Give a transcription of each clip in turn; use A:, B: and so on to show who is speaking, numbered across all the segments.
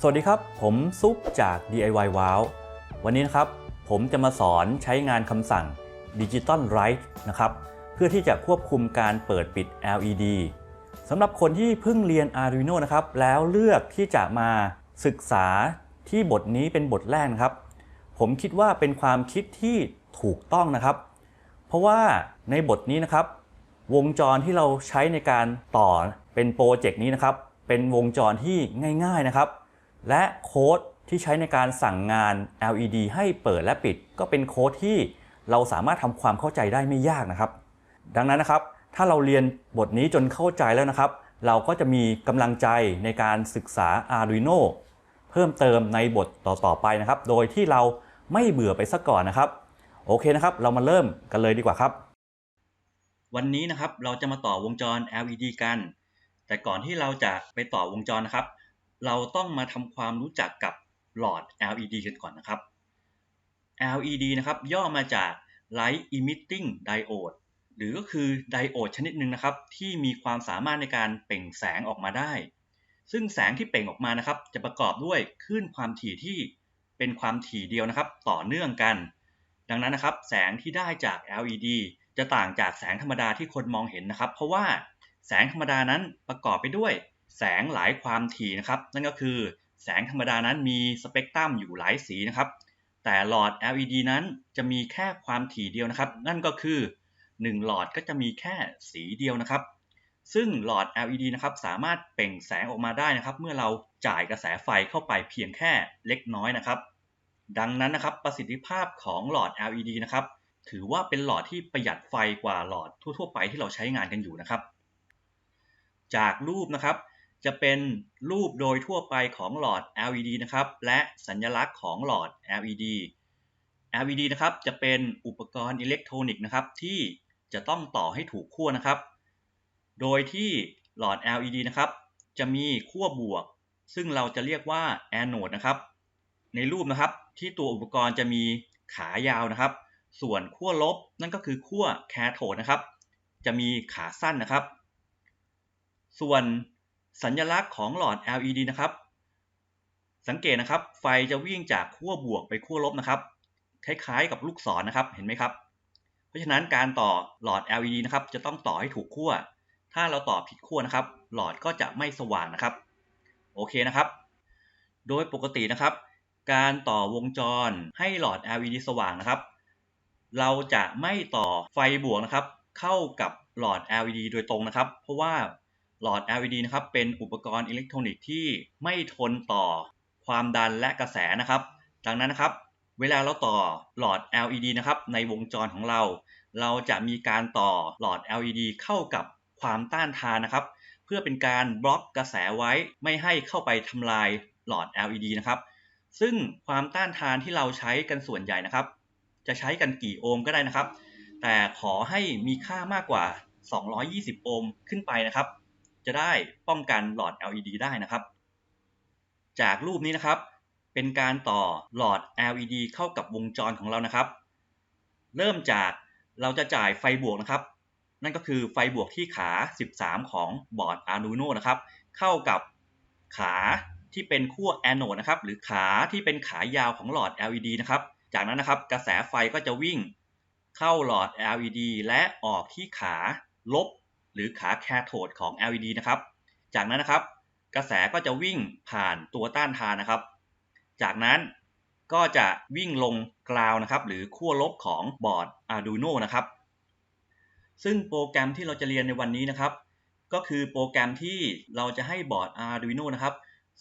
A: สวัสดีครับ ผมซุปจาก DIY Wow วันนี้นะครับ ผมจะมาสอนใช้งานคำสั่ง Digital Write นะครับ เพื่อที่จะควบคุมการเปิดปิด LED สำหรับคนที่เพิ่งเรียน Arduino นะครับ แล้วเลือกที่จะมาศึกษาที่บทนี้เป็นบทแรกนะครับ ผมคิดว่าเป็นความคิดที่ถูกต้องนะครับ เพราะว่าในบทนี้นะครับ วงจรที่เราใช้ในการต่อเป็นโปรเจกต์นี้นะครับ เป็นวงจรที่ง่าย ๆนะครับ และโค้ดที่ใช้ในการสั่งงาน LED ให้เปิดและปิด ก็เป็นโค้ดที่เราสามารถทำความเข้าใจได้ไม่ยากนะครับ ดังนั้นนะครับ ถ้าเราเรียนบทนี้จนเข้าใจแล้วนะครับ เราก็จะมีกำลังใจในการศึกษา Arduino เพิ่มเติมในบทต่อๆไปนะครับ โดยที่เราไม่เบื่อไปซะก่อนนะครับ โอเคนะครับ เรามาเริ่มกันเลยดีกว่าครับ วันนี้นะครับเราจะมาต่อวงจร LED กัน แต่ก่อนที่เราจะไปต่อวงจรนะครับ เราต้องมาทำความรู้จักกับหลอด LED กันก่อนนะครับ LED นะครับย่อมาจาก Light Emitting Diode หรือก็คือไดโอดชนิดหนึ่งนะครับ ที่มีความสามารถในการเปล่งแสงออกมาได้ ซึ่งแสงที่เปล่งออกมานะครับ จะประกอบด้วยคลื่นความถี่ที่เป็นความถี่เดียวนะครับ ต่อเนื่องกัน ดังนั้นนะครับ แสงที่ได้จาก LED จะต่างจากแสงธรรมดาที่คนมองเห็นนะครับ เพราะว่าแสงธรรมดานั้นประกอบไปด้วย แสงหลายความถี่นะครับ นั่นก็คือแสงธรรมดานั้นมีสเปกตรัมอยู่หลายสีนะครับ แต่หลอด LED นั้นจะมีแค่ความถี่เดียวนะครับ นั่นก็คือ 1 หลอดก็จะมีแค่สีเดียวนะครับ ซึ่งหลอด LED นะครับสามารถเปล่งแสงออกมาได้นะครับ เมื่อเราจ่ายกระแสไฟเข้าไปเพียงแค่เล็กน้อยนะครับ ดังนั้นนะครับประสิทธิภาพของหลอด LED นะครับถือว่าเป็นหลอดที่ประหยัดไฟกว่าหลอดทั่ว ๆ ไปที่เราใช้งานกันอยู่นะครับ จากรูปนะครับ จะเป็นรูปโดยทั่วไปของหลอด LED นะครับ และสัญลักษณ์ของหลอด LED LED นะครับจะเป็นอุปกรณ์อิเล็กทรอนิกส์นะครับที่จะต้องต่อให้ถูกขั้วนะครับ โดยที่หลอด LED นะครับ จะมีขั้วบวก ซึ่งเราจะเรียกว่าแอนโนดนะครับ ในรูปนะครับที่ตัวอุปกรณ์จะมีขายาวนะครับ ส่วนขั้วลบนั่นก็คือขั้วแคโทดนะครับ จะมีขาสั้นนะครับ ส่วน สัญลักษณ์ของหลอด LED นะครับ สังเกตนะครับ ไฟจะวิ่งจากขั้วบวกไปขั้วลบนะครับ คล้ายๆกับลูกศรนะครับ เห็นไหมครับ เพราะฉะนั้นการต่อหลอด LED นะครับ จะต้องต่อให้ถูกขั้ว ถ้าเราต่อผิดขั้วนะครับ หลอดก็จะไม่สว่างนะครับ โอเคนะครับ โดยปกตินะครับ การต่อวงจรให้หลอด LED สว่างนะครับ เราจะไม่ต่อไฟบวกนะครับ เข้ากับหลอด LED โดยตรงนะครับ เพราะว่า หลอด LED นะครับเป็นอุปกรณ์อิเล็กทรอนิกส์ที่ไม่ทนต่อความดันและกระแสนะครับ ดังนั้นนะครับ เวลาเราต่อหลอด LED นะครับในวงจรของเรา เราจะมีการต่อหลอด LED เข้ากับความต้านทานนะครับ เพื่อเป็นการบล็อกกระแสไว้ไม่ให้เข้าไปทำลายหลอด LED นะครับ ซึ่งความต้านทานที่เราใช้กันส่วนใหญ่นะครับ จะใช้กันกี่โอห์มก็ได้นะครับ แต่ขอให้มีค่ามากกว่า 220 โอห์มขึ้นไปนะครับ จะได้ป้องกันหลอด LED ได้นะครับ จากรูปนี้นะครับ เป็นการต่อหลอด LED เข้ากับวงจรของเรานะครับ เริ่มจากเราจะจ่ายไฟบวกนะครับ นั่นก็คือไฟบวกที่ขา 13 ของบอร์ด Arduino นะครับ เข้ากับขาที่เป็นขั้วแอนโนดนะครับ หรือขาที่เป็นขายาวของหลอด LED นะครับ จากนั้นนะครับกระแสไฟก็จะวิ่งเข้าหลอด LED และออกที่ขาลบ หรือขาแคโทดของ LED นะครับ จากนั้นนะครับ กระแสก็จะวิ่งผ่านตัวต้านทานนะครับ จากนั้นก็จะวิ่งลงกราวนะครับ หรือขั้วลบของบอร์ด Arduino นะครับ ซึ่งโปรแกรมที่เราจะเรียนในวันนี้นะครับ ก็คือโปรแกรมที่เราจะให้บอร์ด Arduino นะครับ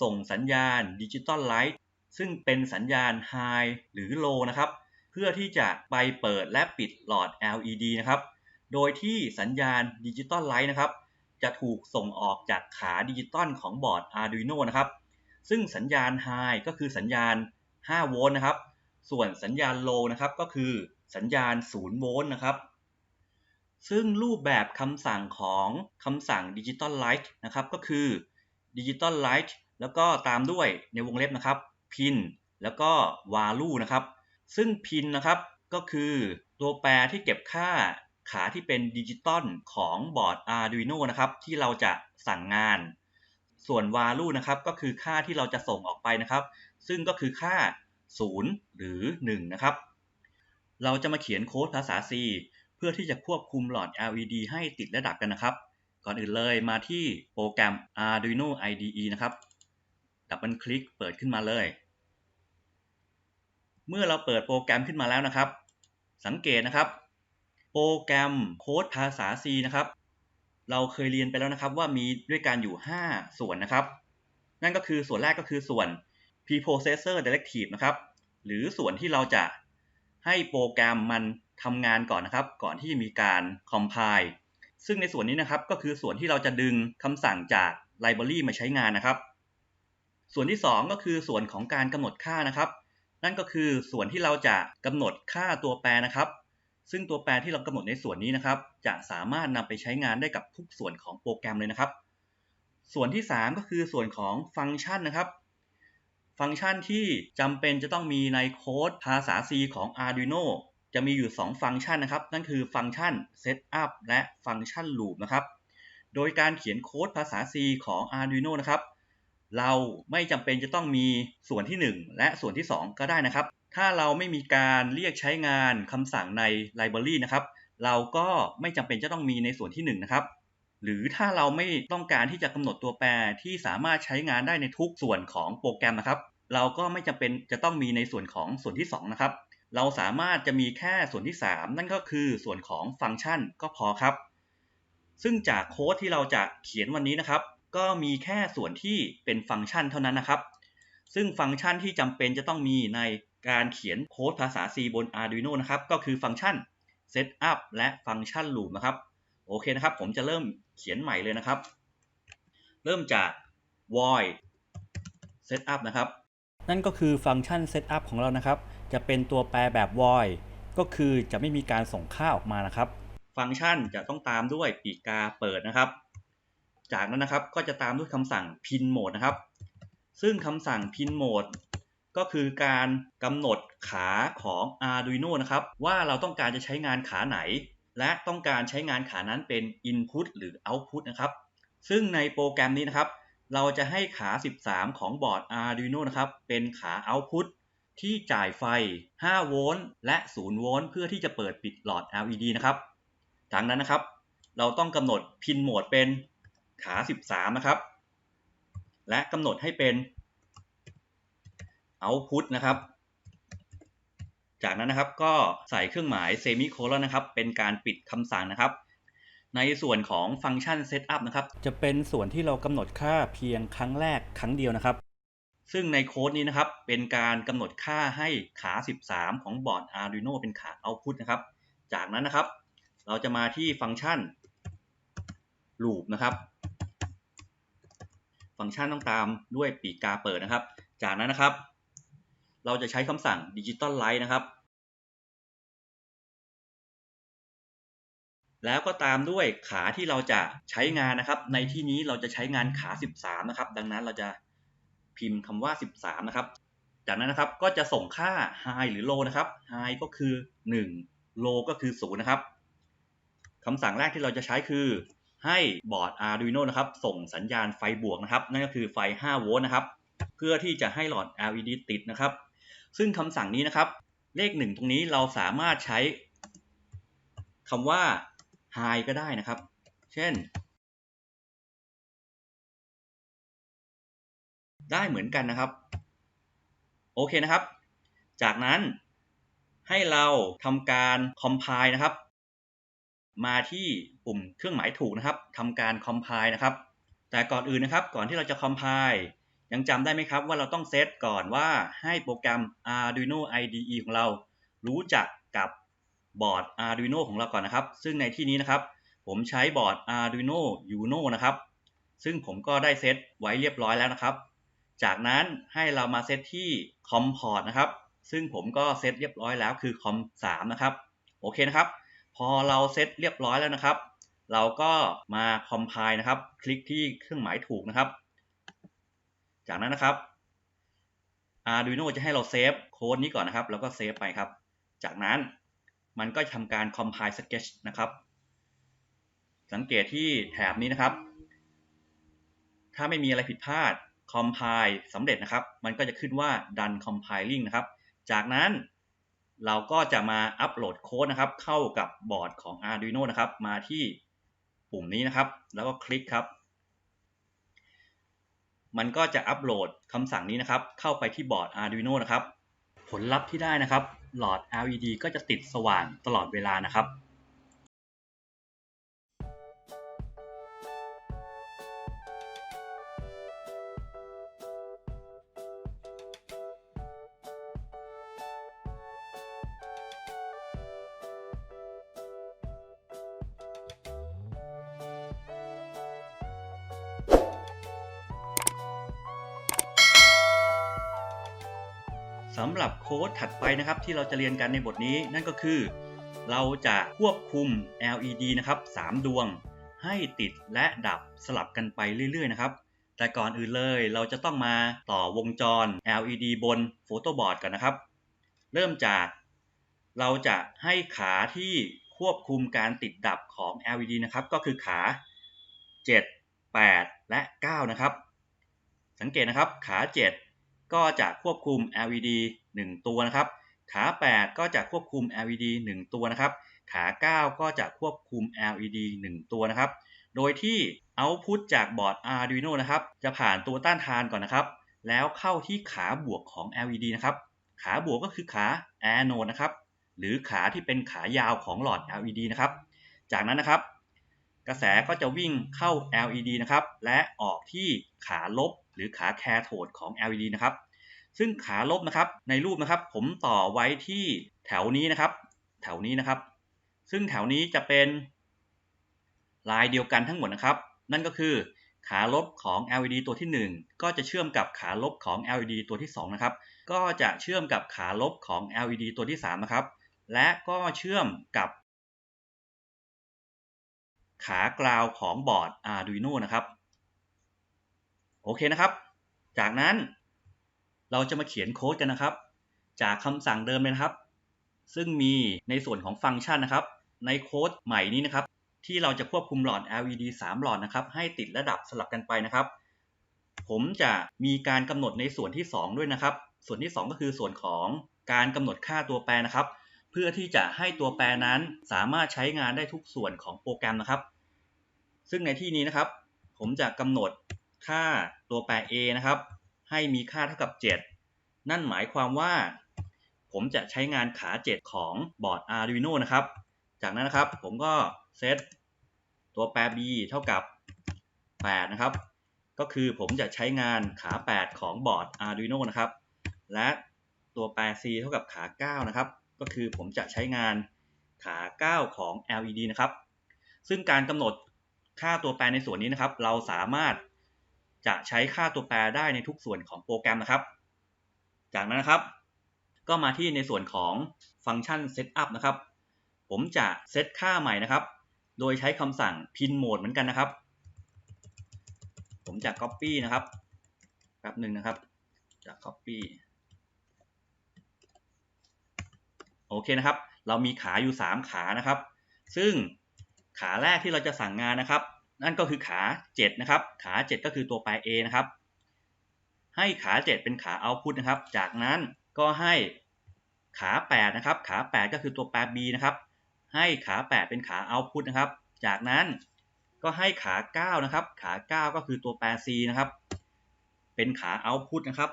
A: ส่งสัญญาณ Digital Light ซึ่งเป็นสัญญาณ High หรือ Low นะครับ เพื่อที่จะไปเปิดและปิดหลอด LED นะครับ โดยที่สัญญาณ Digital Light นะครับ จะถูกส่งออกจากขาดิจิตอลของบอร์ด Arduino นะครับ ซึ่งสัญญาณ High ก็คือสัญญาณ 5 โวลต์นะครับ ส่วนสัญญาณ Low นะครับก็คือสัญญาณ 0 โวลต์นะครับ ซึ่งรูปแบบคำสั่งของคำสั่ง Digital Light นะครับก็คือ Digital Light แล้วก็ตามด้วยในวงเล็บนะครับ pin แล้วก็ value นะครับ ซึ่ง pin นะครับก็คือตัวแปรที่เก็บค่า ขาที่เป็นดิจิตอลของบอร์ด Arduino นะครับที่เราจะสั่งงาน ส่วน value นะครับก็คือค่าที่เราจะส่งออกไปนะครับ ซึ่งก็คือค่า 0 หรือ 1 นะครับ เราจะมาเขียนโค้ดภาษา C เพื่อที่จะควบคุมหลอด LED ให้ติดและดับกันนะครับ ก่อนอื่นเลยมาที่โปรแกรม Arduino IDE นะครับดับเบิลคลิกเปิดขึ้นมาเลย เมื่อเราเปิดโปรแกรมขึ้นมาแล้วนะครับ สังเกตนะครับ โปรแกรมโค้ดภาษา C นะครับ เราเคยเรียนไปแล้วนะครับว่ามีด้วยกันอยู่ 5 ส่วนนะครับ นั่นก็คือส่วนแรกก็คือส่วน preprocessor directive นะครับ หรือส่วนที่เราจะให้โปรแกรมมันทำงานก่อนนะครับ ก่อนที่จะมีการ compile ซึ่งในส่วนนี้นะครับก็คือส่วนที่เราจะดึงคำสั่งจาก library มาใช้งานนะครับ ส่วนที่ 2 ก็คือส่วนของการกำหนดค่านะครับ นั่นก็คือส่วนที่เราจะกำหนดค่าตัวแปรนะครับ ซึ่งตัวแปรที่เรากำหนดในส่วนนี้นะครับ จะสามารถนำไปใช้งานได้กับทุกส่วนของโปรแกรมเลยนะครับ ส่วนที่ 3 ก็คือส่วนของฟังก์ชันนะครับ ฟังก์ชันที่จำเป็นจะต้องมีในโค้ดภาษา C ของ Arduino จะมีอยู่ 2 ฟังก์ชันนะครับ นั่นคือฟังก์ชัน setup และฟังก์ชัน loop นะครับ โดยการเขียนโค้ดภาษา C ของ Arduino นะครับ เราไม่จำเป็นจะต้องมีส่วนที่ 1 และส่วนที่ 2 ก็ได้นะครับ ถ้าเราไม่มีการเรียกใช้งานคำสั่งใน library นะครับ เราก็ไม่จำเป็นจะต้องมีในส่วนที่1นะครับ หรือถ้าเราไม่ต้องการที่จะกำหนดตัวแปรที่สามารถใช้งานได้ในทุกส่วนของโปรแกรมนะครับ เราก็ไม่จำเป็นจะต้องมีในส่วนของส่วนที่ 2 นะครับ เราสามารถจะมีแค่ส่วนที่ 3 นั่นก็คือส่วนของฟังก์ชันก็พอครับ ซึ่งจากโค้ดที่เราจะเขียนวันนี้นะครับ ก็มีแค่ส่วนที่เป็นฟังก์ชันเท่านั้นนะครับ ซึ่งฟังก์ชันที่จำเป็นจะต้องมีใน การเขียนโค้ดภาษา C บน Arduino นะครับ ก็คือฟังก์ชัน setup และฟังก์ชัน loop นะครับ โอเคนะครับ ผมจะเริ่มเขียนใหม่เลยนะครับ เริ่มจาก void setup นะครับ นั่นก็คือฟังก์ชัน setup ของเรานะครับ จะเป็นตัวแปรแบบ void ก็คือจะไม่มีการส่งค่าออกมานะครับ ฟังก์ชันจะต้องตามด้วยปีกกาเปิดนะครับ จากนั้นนะครับก็จะตามด้วยคำสั่ง pin mode นะครับ ซึ่งคำสั่ง pin mode ก็คือการกำหนดขาของ Arduino นะครับว่าเราต้องการจะใช้งานขาไหน และต้องการใช้งานขานั้นเป็น input หรือ output นะครับซึ่งในโปรแกรมนี้นะครับ เราจะให้ขา 13 ของบอร์ด Arduino นะครับเป็นขา output ที่จ่ายไฟ 5 โวลต์และ 0 โวลต์เพื่อที่จะเปิดปิดหลอด LED นะครับดังนั้นนะครับ เราต้องกำหนด pin mode เป็นขา 13 นะครับ และกำหนดให้เป็น output นะครับ จากนั้นนะครับก็ใส่เครื่องหมายเซมิโคลอนนะครับ เป็นการปิดคำสั่งนะครับ ในส่วนของฟังก์ชัน setup นะครับ จะเป็นส่วนที่เรากำหนดค่าเพียงครั้งแรกครั้งเดียวนะครับ ซึ่งในโค้ดนี้นะครับ เป็นการกำหนดค่าให้ขา 13 ของบอร์ด Arduino เป็นขา output นะครับ จากนั้นนะครับ เราจะมาที่ฟังก์ชัน loop นะครับฟังก์ชันต้องตามด้วยปีกกาเปิดนะครับ จากนั้นนะครับ เราจะใช้คำสั่ง digital light นะครับ แล้วก็ตามด้วยขาที่เราจะใช้งานนะครับ ในที่นี้เราจะใช้งานขา 13 นะครับ ดังนั้นเราจะพิมพ์คำว่า 13 นะครับ จากนั้นนะครับก็จะส่งค่า high หรือ low นะครับ high ก็คือ 1 low ก็คือ 0 นะครับคำสั่งแรกที่เราจะใช้คือให้บอร์ด Arduino นะครับ ส่งสัญญาณไฟบวกนะครับ นั่นก็คือไฟ 5 โวลต์นะครับ เพื่อที่จะให้หลอด LED ติดนะครับ ซึ่งคำสั่งนี้นะครับ เลข 1 ตรงนี้เราสามารถใช้คำว่า high ก็ได้นะครับ เช่น ได้เหมือนกันนะครับ โอเคนะครับ จากนั้นให้เราทำการ compile นะครับ มาที่ปุ่มเครื่องหมายถูกนะครับทำการ compile นะครับ แต่ก่อนอื่นนะครับ ก่อนที่เราจะ compile ยังจำได้ไหมครับว่าเราต้องเซตก่อนว่าให้โปรแกรม Arduino IDE ของเรา รู้จักกับบอร์ด Arduino ของเราก่อนนะครับ ซึ่งในที่นี้นะครับ ผมใช้บอร์ด Arduino Uno นะครับ ซึ่งผมก็ได้เซตไว้เรียบร้อยแล้วนะครับ จากนั้นให้เรามาเซตที่ COM port นะครับ ซึ่งผมก็เซตเรียบร้อยแล้วคือ COM 3นะครับ โอเคนะครับ พอเราเซตเรียบร้อยแล้วนะครับ เราก็มา compile นะครับ คลิกที่เครื่องหมายถูกนะครับ จากนั้นนะครับ Arduino จะให้เราเซฟโค้ดนี้ก่อนนะครับ แล้วก็เซฟไปครับ จากนั้นมันก็ทำการ compile sketch นะครับ สังเกตที่แถบนี้นะครับ ถ้าไม่มีอะไรผิดพลาด compile สำเร็จนะครับ มันก็จะขึ้นว่า done compiling นะครับ จากนั้นเราก็จะมาอัปโหลดโค้ดนะครับ เข้ากับบอร์ดของ Arduino นะครับ มาที่ปุ่มนี้นะครับ แล้วก็คลิกครับ มันก็จะอัปโหลดคำสั่งนี้นะครับเข้าไปที่บอร์ด Arduino นะครับ ผลลัพธ์ที่ได้นะครับ หลอด LED ก็จะติดสว่างตลอดเวลานะครับ สำหรับโค้ดถัดไปนะครับที่เราจะเรียนกันในบทนี้นั่นก็คือ เราจะควบคุม LED นะครับ3ดวง ให้ติดและดับสลับกันไปเรื่อยๆนะครับ แต่ก่อนอื่นเลยเราจะต้องมาต่อวงจร LED บนโฟโต้บอร์ดกันนะครับ เริ่มจากเราจะให้ขาที่ควบคุมการติดดับของ LED นะครับก็คือขา 7 8 และ 9 นะครับ สังเกตนะครับขา 7 ก็จะควบคุม LED 1 ตัวนะครับ ขา 8 ก็จะควบคุม LED 1 ตัวนะครับ ขา 9 ก็จะควบคุม LED 1 ตัวนะครับ โดยที่ Output จากบอร์ด Arduino นะครับ จะผ่านตัวต้านทานก่อนนะครับ แล้วเข้าที่ขาบวกของ LED นะครับ ขาบวกก็คือขา Anode นะครับ หรือขาที่เป็นขายาวของหลอด LED นะครับ จากนั้นนะครับ กระแสก็จะวิ่งเข้า LED นะครับ และออกที่ขาลบ หรือขาแคโทดของ LED นะครับซึ่งขาลบนะครับในรูปนะครับ ผมต่อไว้ที่แถวนี้นะครับ แถวนี้นะครับ ซึ่งแถวนี้จะเป็นลายเดียวกันทั้งหมดนะครับ นั่นก็คือขาลบของ LED ตัวที่ 1 ก็จะเชื่อมกับขาลบของ LED ตัวที่2นะครับก็จะเชื่อมกับขาลบของ LED ตัวที่3นะครับและก็เชื่อมกับ ขากราวของบอร์ด Arduino นะครับ โอเคนะครับ จากนั้นเราจะมาเขียนโค้ดกันนะครับ จากคำสั่งเดิมเลยนะครับ ซึ่งมีในส่วนของฟังก์ชันนะครับ ในโค้ดใหม่นี้นะครับ ที่เราจะควบคุมหลอด LED 3 หลอดนะครับ ให้ติดและดับสลับกันไปนะครับ ผมจะมีการกำหนดในส่วนที่ 2 ด้วยนะครับ ส่วนที่ 2 ก็คือส่วนของการกำหนดค่าตัวแปรนะครับ เพื่อที่จะให้ตัวแปรนั้นสามารถใช้งานได้ทุกส่วนของโปรแกรมนะครับ ซึ่งในที่นี้นะครับ ผมจะกำหนด ค่าตัวแปร a นะครับ ให้มีค่าเท่ากับ 7 นั่นหมายความว่า ผมจะใช้งานขา 7 ของบอร์ด Arduino นะครับ จากนั้นนะครับผมก็เซตตัวแปร b เท่ากับ 8 นะครับ ก็คือผมจะใช้งานขา 8 ของบอร์ด Arduino นะครับ และตัวแปร c เท่ากับขา 9 นะครับ ก็คือผมจะใช้งานขา 9 ของ LED นะครับ ซึ่งการกำหนดค่าตัวแปรในส่วนนี้นะครับ เราสามารถ จะใช้ค่าตัวแปรได้ในทุกส่วนของโปรแกรมนะครับ จากนั้นนะครับ ก็มาที่ในส่วนของฟังก์ชัน setup นะครับ ผมจะเซตค่าใหม่นะครับ โดยใช้คำสั่ง pin mode เหมือนกันนะครับ ผมจะ copy นะครับแป๊บหนึ่งนะครับ จะ copy โอเคนะครับ เรามีขาอยู่ 3 ขานะครับ ซึ่งขาแรกที่เราจะสั่งงานนะครับ นั่นก็คือขา 7 นะครับ ขา 7 ก็คือตัวแปร A นะครับ ให้ขา 7 เป็นขา output นะครับ จากนั้นก็ให้ขา 8 นะครับ ขา 8 ก็คือตัวแปร B นะครับ ให้ขา 8 เป็นขา output นะครับ จากนั้นก็ให้ขา 9 นะครับ ขา 9 ก็คือตัวแปร C นะครับ เป็นขา output นะครับ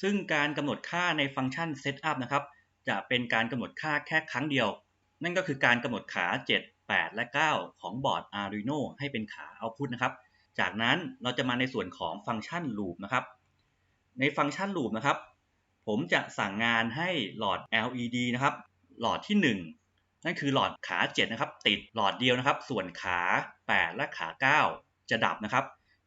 A: ซึ่งการกำหนดค่าในฟังก์ชัน setup นะครับ จะเป็นการกำหนดค่าแค่ครั้งเดียว นั่นก็คือการกำหนดขา 7 8 และ 9 ของบอร์ด Arduino ให้เป็นขา output นะครับ จากนั้นเราจะมาในส่วนของฟังก์ชัน loop นะครับ ในฟังก์ชัน loop นะครับ ผมจะสั่งงานให้หลอด LED นะครับ หลอดที่ 1 นั่นคือหลอดขา 7 นะครับ ติดหลอดเดียวนะครับ ส่วนขา 8 และขา 9 จะดับนะครับ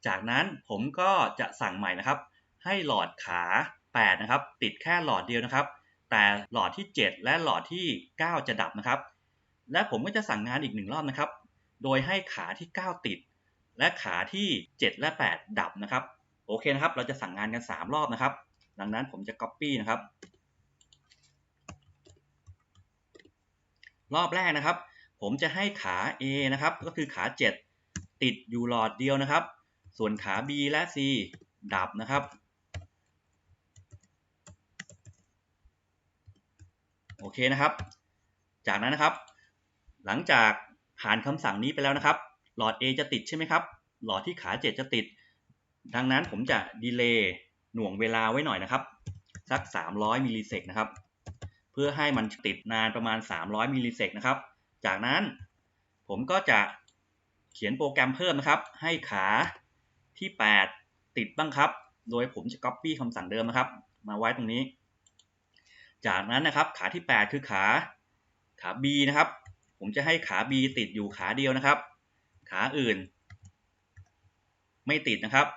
A: จากนั้นผมก็จะสั่งใหม่นะครับ ให้หลอดขา 8 นะครับ ติดแค่หลอดเดียวนะครับ แต่หลอดที่ 7 และหลอดที่ 9 จะดับนะครับ และผมก็จะสั่งงานอีกหนึ่งรอบนะครับ โดยให้ขาที่ 9 ติด และขาที่ 7 และ 8 ดับนะครับ โอเคนะครับ เราจะสั่งงานกัน 3 รอบนะครับ ดังนั้นผมจะ Copy นะครับ รอบแรกนะครับ ผมจะให้ขา A นะครับ ก็คือขา 7 ติดอยู่หลอดเดียวนะครับ ส่วนขา B และ C ดับนะครับ โอเคนะครับ จากนั้นนะครับ หลังจากผ่านคำสั่งนี้ไปแล้วนะครับ หลอด A จะติดใช่ไหมครับ หลอดที่ขา 7 จะติด ดังนั้นผมจะดีเลย์หน่วงเวลาไว้หน่อยนะครับ สัก 300มิลลิเซกนะครับ เพื่อให้มันติดนานประมาณ 300มิลลิเซกนะครับ จากนั้นผมก็จะเขียนโปรแกรมเพิ่มนะครับ ให้ขาที่ 8 ติดบ้างครับ โดยผมจะ Copy คำสั่งเดิมนะครับ มาไว้ตรงนี้ จากนั้นนะครับขาที่ 8 คือขาขา B นะครับ ผมจะให้ขา B ติดอยู่ขาเดียวนะครับ ขาอื่น ไม่ติดนะครับ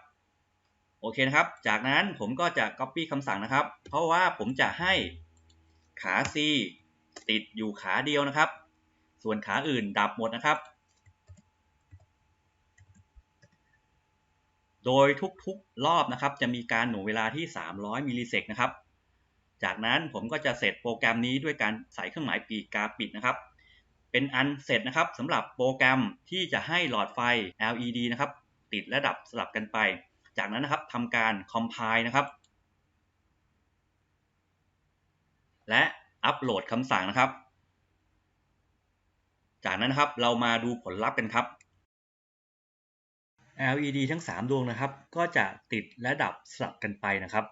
A: โอเคนะครับ จากนั้นผมก็จะ Copy คำสั่งนะครับ เพราะว่าผมจะให้ขา C ติดอยู่ขาเดียวนะครับ ส่วนขาอื่นดับหมดนะครับ โดยทุกๆรอบนะครับ จะมีการหน่วงเวลาที่ 300 มิลลิเซกนะครับ จากนั้นผมก็จะเสร็จโปรแกรมนี้ด้วยการใส่เครื่องหมายปีกกาปิดนะครับ เป็นอันเสร็จนะครับสำหรับโปรแกรมที่จะให้หลอดไฟ LED นะครับติดและดับสลับกันไป จากนั้นนะครับทำการ compile นะครับ และอัปโหลดคำสั่งนะครับ จากนั้นนะครับเรามาดูผลลัพธ์กันครับ LED ทั้ง 3 ดวงนะครับ ก็จะติดและดับสลับกันไปนะครับ